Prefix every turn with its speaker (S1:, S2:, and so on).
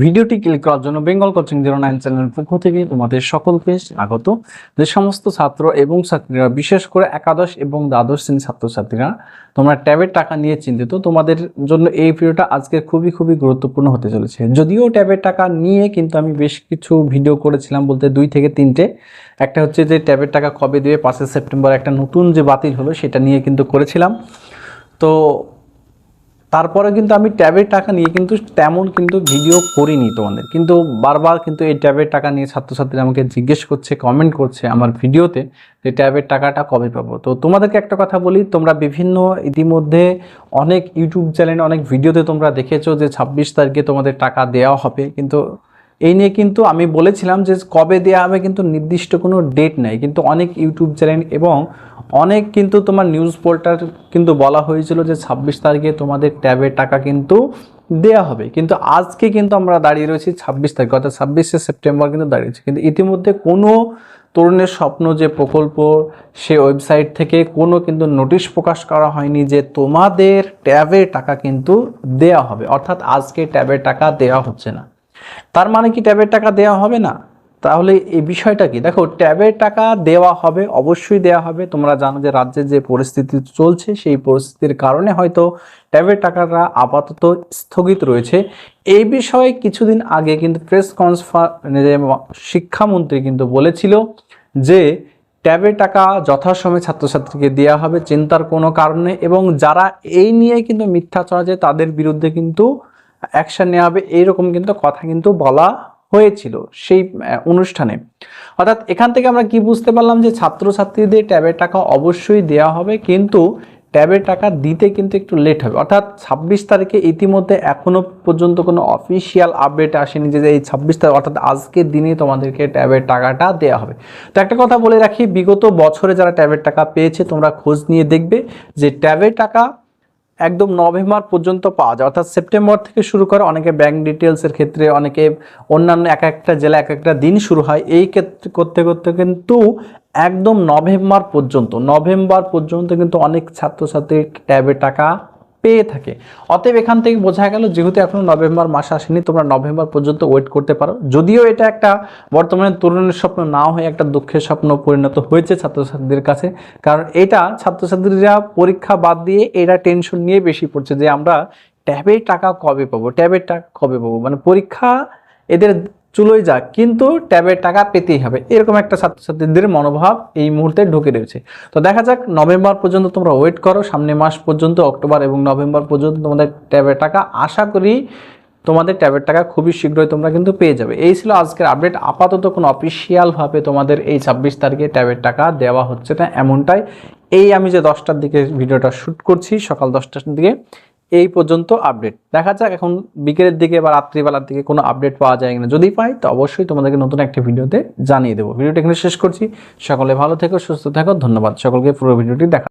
S1: ভিডিওটি ক্লিক করার জন্য বেঙ্গল কোচিং জিরো নাইন চ্যানেলের পক্ষ থেকে তোমাদের সকলকে স্বাগত। যে সমস্ত ছাত্র এবং ছাত্রীরা, বিশেষ করে একাদশ এবং দ্বাদশ শ্রেণির ছাত্রছাত্রীরা, তোমরা ট্যাবের টাকা নিয়ে চিন্তিত, তোমাদের জন্য এই ভিডিওটা আজকে খুবই খুবই গুরুত্বপূর্ণ হতে চলেছে। যদিও ট্যাবের টাকা নিয়ে কিন্তু আমি বেশ কিছু ভিডিও করেছিলাম বলতে দুই থেকে তিনটে। একটা হচ্ছে যে ট্যাবের টাকা কবে দিয়ে পাঁচই সেপ্টেম্বর একটা নতুন যে বাতিল হলো সেটা নিয়ে কিন্তু করেছিলাম। তো তারপরে কিন্তু আমি ট্যাবের টাকা নিয়ে কিন্তু তেমন কিন্তু ভিডিও করিনি তোমাদের। কিন্তু বারবার কিন্তু এই ট্যাবের টাকা নিয়ে ছাত্রছাত্রীরা আমাকে জিজ্ঞেস করছে কমেন্ট করছে আমার ভিডিওতে যে ট্যাবের টাকাটা কবে পাবো। তো তোমাদেরকে একটা কথা বলি, তোমরা বিভিন্ন ইতিমধ্যে অনেক ইউটিউব চ্যানেল অনেক ভিডিওতে তোমরা দেখেছ যে ছাব্বিশ তারিখে তোমাদের টাকা দেওয়া হবে। কিন্তু এই নিয়ে কিন্তু আমি বলেছিলাম যে কবে দেওয়া হবে কিন্তু নির্দিষ্ট কোনো ডেট নাই। কিন্তু অনেক ইউটিউব চ্যানেল এবং অনেক কিন্তু তোমার নিউজ পোর্টাল কিন্তু বলা হয়েছিল যে ছাব্বিশ তারিখে তোমাদের ট্যাবের টাকা কিন্তু দেয়া হবে। কিন্তু আজকে কিন্তু আমরা দাঁড়িয়ে রয়েছি ছাব্বিশ তারিখ, অর্থাৎ ছাব্বিশে সেপ্টেম্বর কিন্তু দাঁড়িয়েছি কিন্তু ইতিমধ্যে কোনো তরুণের স্বপ্ন যে প্রকল্প, সে ওয়েবসাইট থেকে কোনো কিন্তু নোটিশ প্রকাশ করা হয়নি যে তোমাদের ট্যাবের টাকা কিন্তু দেয়া হবে। অর্থাৎ আজকে ট্যাবের টাকা দেওয়া হচ্ছে না। তার মানে কি ট্যাবের টাকা দেওয়া হবে না? তাহলে এই বিষয়টা কি? দেখো, ট্যাবের টাকা দেওয়া হবে, অবশ্যই দেওয়া হবে। তোমরা জানো যে রাজ্যের যে পরিস্থিতি চলছে, সেই পরিস্থিতির কারণে হয়তো ট্যাবের টাকাটা আপাতত স্থগিত রয়েছে। এই বিষয়ে কিছুদিন আগে কিন্তু প্রেস কনফার শিক্ষামন্ত্রী কিন্তু বলেছিল যে ট্যাবের টাকা যথাসময়ে ছাত্রছাত্রীকে দেওয়া হবে, চিন্তার কোনো কারণে এবং যারা এই নিয়ে কিন্তু মিথ্যা চড়াচ্ছে তাদের বিরুদ্ধে কিন্তু অ্যাকশন নেওয়া হবে, এইরকম কিন্তু কথা কিন্তু বলা হয়েছিল সেই অনুষ্ঠানে। অর্থাৎ এখান থেকে আমরা কি বুঝতে পারলাম যে ছাত্রছাত্রীদের ট্যাবের টাকা অবশ্যই দেওয়া হবে, কিন্তু ট্যাবের টাকা দিতে কিন্তু একটু লেট হবে। অর্থাৎ ছাব্বিশ তারিখে ইতিমধ্যে এখনও পর্যন্ত কোনো অফিসিয়াল আপডেট আসেনি যে এই ছাব্বিশ তারিখ, অর্থাৎ আজকের দিনে তোমাদেরকে ট্যাবের টাকাটা দেওয়া হবে। তো একটা কথা বলে রাখি, বিগত বছরে যারা ট্যাবের টাকা পেয়েছে তোমরা খোঁজ নিয়ে দেখবে যে ট্যাবের টাকা একদম নভেম্বর পর্যন্ত পাওয়া যায়। অর্থাৎ সেপ্টেম্বর থেকে শুরু করে অনেকে ব্যাংক ডিটেলসের ক্ষেত্রে, অনেকে অন্যান্য এক একটা জেলা এক একটা দিন শুরু হয়। এই ক্ষেত্রে করতে করতে কিন্তু একদম নভেম্বর পর্যন্ত নভেম্বর পর্যন্ত কিন্তু অনেক ছাত্রছাত্রী ট্যাবে টাকা পেয়ে থাকে। অতএব এখান থেকে বোঝা গেল যেহেতু এখনও নভেম্বর মাস আসেনি, তোমরা নভেম্বর পর্যন্ত ওয়েট করতে পারো। যদিও এটা একটা বর্তমানে তরুণের স্বপ্ন না হয়ে একটা দুঃখের স্বপ্ন পরিণত হয়েছে ছাত্রছাত্রীদের কাছে। কারণ এটা ছাত্রছাত্রীরা পরীক্ষা বাদ দিয়ে এটা টেনশন নিয়ে বেশি পড়ছে যে আমরা ট্যাবের টাকা কবে পাবো, ট্যাবের টাকা কবে পাবো? মানে পরীক্ষা এদের চুলোই যাক, কিন্তু ট্যাবের টাকা পেতেই হবে। এরকম একটা ছাত্রছাত্রীদের মনোভাব এই মুহূর্তে ঢুকে রয়েছে। তো দেখা যাক, নভেম্বর পর্যন্ত তোমরা ওয়েট করো সামনে মাস পর্যন্ত, অক্টোবর এবং নভেম্বর পর্যন্ত তোমাদের ট্যাবের টাকা। আশা করি তোমাদের ট্যাবের টাকা খুবই শীঘ্রই তোমরা কিন্তু পেয়ে যাবে। এই ছিল আজকের আপডেট আপাতত কোনো অফিসিয়ালভাবে তোমাদের এই ছাব্বিশ তারিখে ট্যাবের টাকা দেওয়া হচ্ছে না এমনটাই। এই আমি যে দশটার দিকে ভিডিওটা শ্যুট করছি, সকাল দশটার দিকে এই পর্যন্ত আপডেট দেখা যাক এখন বিকেলের দিকে বা রাত্রিবেলার দিকে কোনো আপডেট পাওয়া যায় কিনা। যদি পাই, তো অবশ্যই তোমাদেরকে নতুন একটা ভিডিওতে জানিয়ে দেবো। ভিডিওটা এখানে শেষ করছি। সকলে ভালো থেকো, সুস্থ থেকো। ধন্যবাদ। সকলকে পুরো ভিডিওটি দেখা